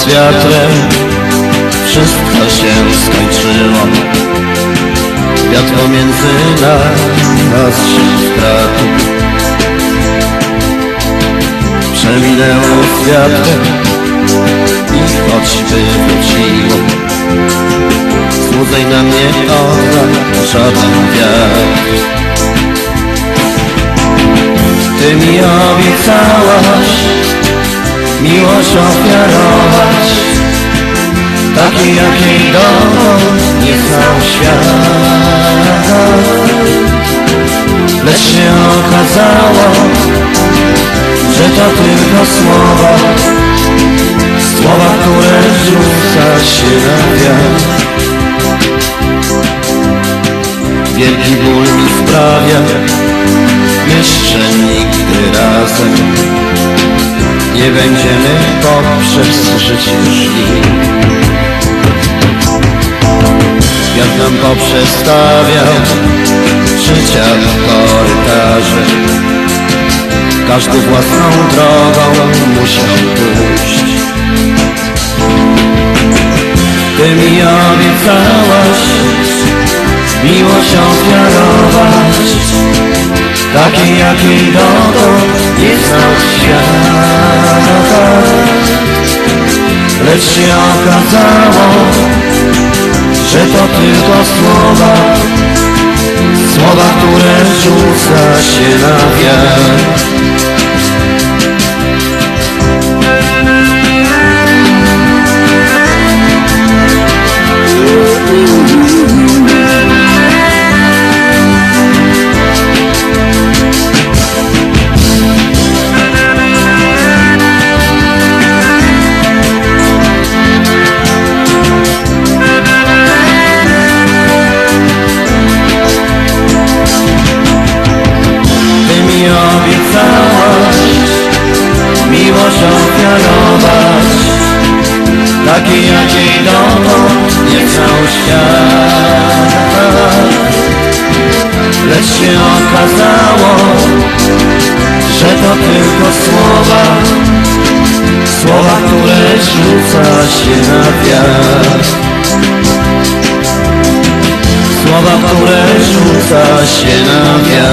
z wiatrem. Wszystko się skończyło. Wiatr pomiędzy nas, nas się stracił Przeminęło z wiatrem I choćby wróciło. Złudzeń na mnie ona żaden wiatr. Ty mi obiecałaś miłość ofiarować Takiej jakiej dotąd nie znał świat Lecz się okazało, że to tylko słowa Słowa, które rzuca się na wiatr. Wielki ból mi sprawia Jeszcze nigdy razem Nie będziemy poprzez życie szli. Jak nam poprzestawiał Życia w korytarze Każdy własną drogą musiał pójść. Ty mi obiecałaś Miłość ofiarować Takiej jakiej dotąd Lecz się okazało Że to tylko słowa. Słowa, które rzuca się na wiatr darować Takiej jakiej dotąd nie chciał świat. Lecz się okazało, że to tylko słowa. Słowa, które rzuca się na wiatr. Słowa, które rzuca się na wiatr.